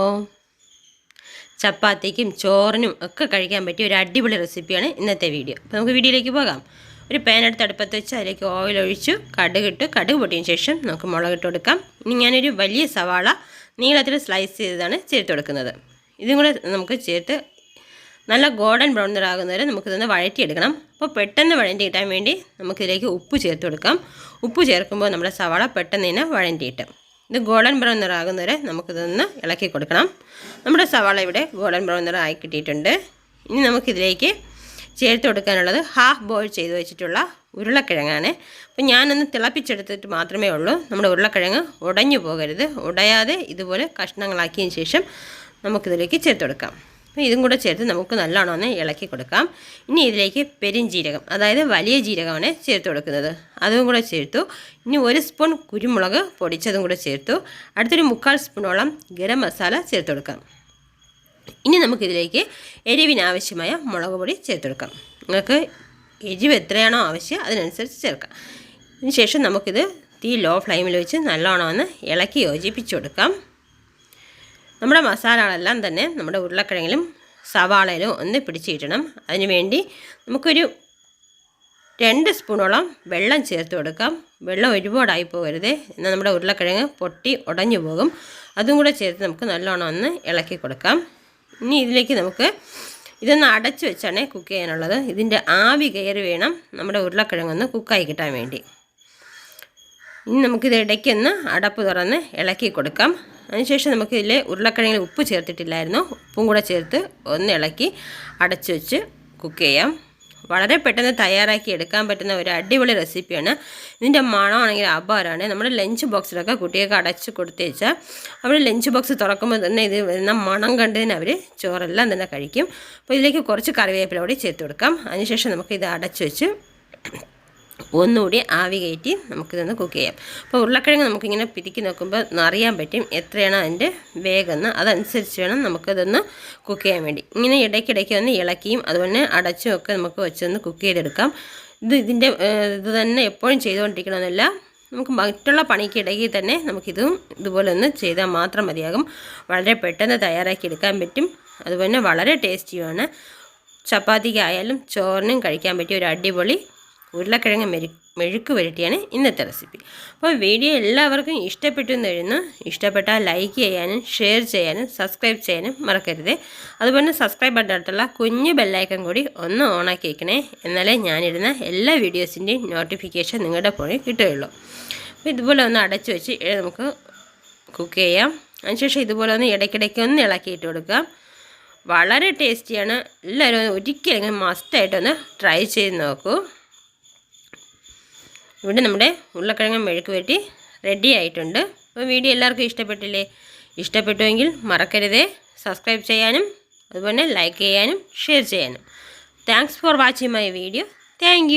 ഓ ചപ്പാത്തിക്കും ചോറിനും ഒക്കെ കഴിക്കാൻ പറ്റിയ ഒരു അടിപൊളി റെസിപ്പിയാണ് ഇന്നത്തെ വീഡിയോ. അപ്പോൾ നമുക്ക് വീഡിയോയിലേക്ക് പോകാം. ഒരു പാൻ എടുത്ത് അടുപ്പത്ത് വെച്ച് അതിലേക്ക് ഓയിൽ ഒഴിച്ചു കടുകിട്ട് കടുക് പൊട്ടിയ ശേഷം നമുക്ക് മുളക് ഇട്ട് കൊടുക്കാം. ഇനി ഞാനൊരു വലിയ സവാള നീളത്തിൽ സ്ലൈസ് ചെയ്തതാണ് ചേർത്ത് കൊടുക്കുന്നത്. ഇതും കൂടെ നമുക്ക് ചേർത്ത് നല്ല ഗോൾഡൻ ബ്രൗൺ നിറാകുന്നവരെ നമുക്കിതൊന്ന് വഴറ്റിയെടുക്കണം. അപ്പോൾ പെട്ടെന്ന് വഴണ്ടി കിട്ടാൻ വേണ്ടി നമുക്കിതിലേക്ക് ഉപ്പ് ചേർത്ത് കൊടുക്കാം. ഉപ്പ് ചേർക്കുമ്പോൾ നമ്മുടെ സവാള പെട്ടെന്ന് തന്നെ വഴണ്ടിയിട്ട്. ഇത് ഗോൾഡൻ ബ്രൗൺ നിറാകുന്നവരെ നമുക്കിതൊന്ന് ഇളക്കി കൊടുക്കണം. നമ്മുടെ സവാള ഇവിടെ ഗോൾഡൻ ബ്രൗൺ നിറമായി കിട്ടിയിട്ടുണ്ട്. ഇനി നമുക്കിതിലേക്ക് ചേർത്ത് കൊടുക്കാനുള്ളത് ഹാഫ് ബോയിൽ ചെയ്ത് വെച്ചിട്ടുള്ള ഉരുളക്കിഴങ്ങാണ്. അപ്പോൾ ഞാനൊന്ന് തിളപ്പിച്ചെടുത്തിട്ട് മാത്രമേ ഉള്ളൂ. നമ്മുടെ ഉരുളക്കിഴങ്ങ് ഉടഞ്ഞു പോകരുത്. ഉടയാതെ ഇതുപോലെ കഷ്ണങ്ങളാക്കിയതിന് ശേഷം നമുക്കിതിലേക്ക് ചേർത്ത് കൊടുക്കാം. അപ്പോൾ ഇതും കൂടെ ചേർത്ത് നമുക്ക് നല്ലോണം ഒന്ന് ഇളക്കി കൊടുക്കാം. ഇനി ഇതിലേക്ക് പെരിഞ്ജീരകം അതായത് വലിയ ജീരകമാണ് ചേർത്ത് കൊടുക്കുന്നത്. അതും കൂടെ ചേർത്തു. ഇനി ഒരു സ്പൂൺ കുരുമുളക് പൊടിച്ചതും കൂടെ ചേർത്തു. അടുത്തൊരു മുക്കാൽ സ്പൂണോളം ഗരം മസാല ചേർത്ത് കൊടുക്കാം. ഇനി നമുക്കിതിലേക്ക് എരിവിനാവശ്യമായ മുളക് പൊടി ചേർത്ത് കൊടുക്കാം. നിങ്ങൾക്ക് എരിവ് എത്രയാണോ ആവശ്യം അതിനനുസരിച്ച് ചേർക്കാം. ഇതിന് ശേഷം നമുക്കിത് തീ ലോ ഫ്ലെയിമിൽ വെച്ച് നല്ലോണം ഒന്ന് ഇളക്കി യോജിപ്പിച്ചു കൊടുക്കാം. നമ്മുടെ മസാലകളെല്ലാം തന്നെ നമ്മുടെ ഉരുളക്കിഴങ്ങിലും സവാളയിലും ഒന്ന് പിടിച്ചിടണം അതിനുവേണ്ടി അതിന് വേണ്ടി നമുക്കൊരു രണ്ട് സ്പൂണോളം വെള്ളം ചേർത്ത് കൊടുക്കാം. വെള്ളം ഒരുപാടായി പോകരുത്. എന്നാൽ നമ്മുടെ ഉരുളക്കിഴങ്ങ് പൊട്ടി ഉടഞ്ഞു പോകും. അതും കൂടെ ചേർത്ത് നമുക്ക് നല്ലോണം ഒന്ന് ഇളക്കി കൊടുക്കാം. ഇനി ഇതിലേക്ക് നമുക്ക് ഇതൊന്ന് അടച്ചു വെച്ചാണ് കുക്ക് ചെയ്യാനുള്ളത്. ഇതിന്റെ ആവി കയറി വേണം നമ്മുടെ ഉരുളക്കിഴങ്ങൊന്ന് കുക്കായി കിട്ടാൻ വേണ്ടി. ഇനി നമുക്കിത് ഇടയ്ക്കൊന്ന് അടപ്പ് തുറന്ന് ഇളക്കി കൊടുക്കാം. അതിനുശേഷം നമുക്ക് ഇതിൽ ഉരുളക്കിഴങ്ങിൽ ഉപ്പ് ചേർത്തിട്ടില്ലായിരുന്നു. ഉപ്പും കൂടെ ചേർത്ത് ഒന്ന് ഇളക്കി അടച്ചു വെച്ച് കുക്ക് ചെയ്യാം. വളരെ പെട്ടെന്ന് തയ്യാറാക്കി എടുക്കാൻ പറ്റുന്ന ഒരു അടിപൊളി റെസിപ്പിയാണ് ഇതിന്റെ മണമാണെങ്കിൽ അപാരമാണ്. നമ്മുടെ ലഞ്ച് ബോക്സിലൊക്കെ കുട്ടികൾക്ക് അടച്ച് കൊടുത്തേച്ചാൽ അവർ ലഞ്ച് ബോക്സ് തുറക്കുമ്പോൾ തന്നെ ഇത് വരുന്ന മണം കണ്ടതിന് അവർ ചോറെല്ലാം തന്നെ കഴിക്കും. അപ്പോൾ ഇതിലേക്ക് കുറച്ച് കറിവേപ്പില കൂടി ചേർത്ത് കൊടുക്കാം. അതിനുശേഷം നമുക്ക് ഇത് അടച്ചു വെച്ച് ഒന്നുകൂടി ആവി കയറ്റി നമുക്കിതൊന്ന് കുക്ക് ചെയ്യാം. അപ്പോൾ ഉരുളക്കിഴങ്ങ് നമുക്കിങ്ങനെ പിരിക്കി നോക്കുമ്പോൾ അറിയാൻ പറ്റും എത്രയാണ് അതിന്റെ വേഗമെന്ന് അതനുസരിച്ച് വേണം നമുക്കതൊന്ന് കുക്ക് ചെയ്യാൻ വേണ്ടി. ഇങ്ങനെ ഇടയ്ക്കിടയ്ക്ക് ഒന്ന് ഇളക്കിയും അതുപോലെ അടച്ചും ഒക്കെ നമുക്ക് വെച്ചൊന്ന് കുക്ക് ചെയ്തെടുക്കാം. ഇത് ഇതിന്റെ ഇത് തന്നെ എപ്പോഴും ചെയ്തുകൊണ്ടിരിക്കണമെന്നില്ല. നമുക്ക് മറ്റുള്ള പണിക്കിടയിൽ തന്നെ നമുക്കിതും ഇതുപോലെ ഒന്ന് ചെയ്താൽ മാത്രം മതിയാകും. വളരെ പെട്ടെന്ന് തയ്യാറാക്കി എടുക്കാൻ പറ്റും. അതുപോലെ വളരെ ടേസ്റ്റിയുമാണ്. ചപ്പാത്തിക്കായാലും ചോറിനും കഴിക്കാൻ പറ്റിയ ഒരു അടിപൊളി ഉരുളക്കിഴങ്ങ് മെരു മെഴുക്ക് വരട്ടിയാണ് ഇന്നത്തെ റെസിപ്പി. അപ്പോൾ വീഡിയോ എല്ലാവർക്കും ഇഷ്ടപ്പെട്ടു എന്ന് എഴുതുന്നു. ഇഷ്ടപ്പെട്ടാൽ ലൈക്ക് ചെയ്യാനും ഷെയർ ചെയ്യാനും സബ്സ്ക്രൈബ് ചെയ്യാനും മറക്കരുത്. അതുപോലെ സബ്സ്ക്രൈബ് ബട്ടൺ അടുത്തുള്ള കുഞ്ഞു ബെല്ലൈക്കൺ കൂടി ഒന്ന് ഓണാക്കി വയ്ക്കണേ എന്നാലേ ഞാനിടുന്ന എല്ലാ വീഡിയോസിന്റെയും നോട്ടിഫിക്കേഷൻ നിങ്ങളുടെ ഫോണിൽ കിട്ടുകയുള്ളൂ. അപ്പോൾ ഇതുപോലെ ഒന്ന് അടച്ചു വെച്ച് നമുക്ക് കുക്ക് ചെയ്യാം. അതിനുശേഷം ഇതുപോലെ ഒന്ന് ഇടയ്ക്കിടയ്ക്ക് ഒന്ന് ഇളക്കിയിട്ട് കൊടുക്കാം. വളരെ ടേസ്റ്റിയാണ് എല്ലാവരും ഒരിക്കലെങ്കിലും മസ്റ്റായിട്ടൊന്ന് ട്രൈ ചെയ്ത് നോക്കൂ. ഇവിടെ നമ്മുടെ ഉരുളക്കിഴങ്ങ് മെഴുക്ക് വെട്ടി റെഡി ആയിട്ടുണ്ട്. അപ്പോൾ വീഡിയോ എല്ലാവർക്കും ഇഷ്ടപ്പെട്ടില്ലേ? ഇഷ്ടപ്പെട്ടുവെങ്കിൽ മറക്കരുതേ. സബ്സ്ക്രൈബ് ചെയ്യാനും അതുപോലെ ലൈക്ക് ചെയ്യാനും ഷെയർ ചെയ്യാനും. Thanks for watching my video thank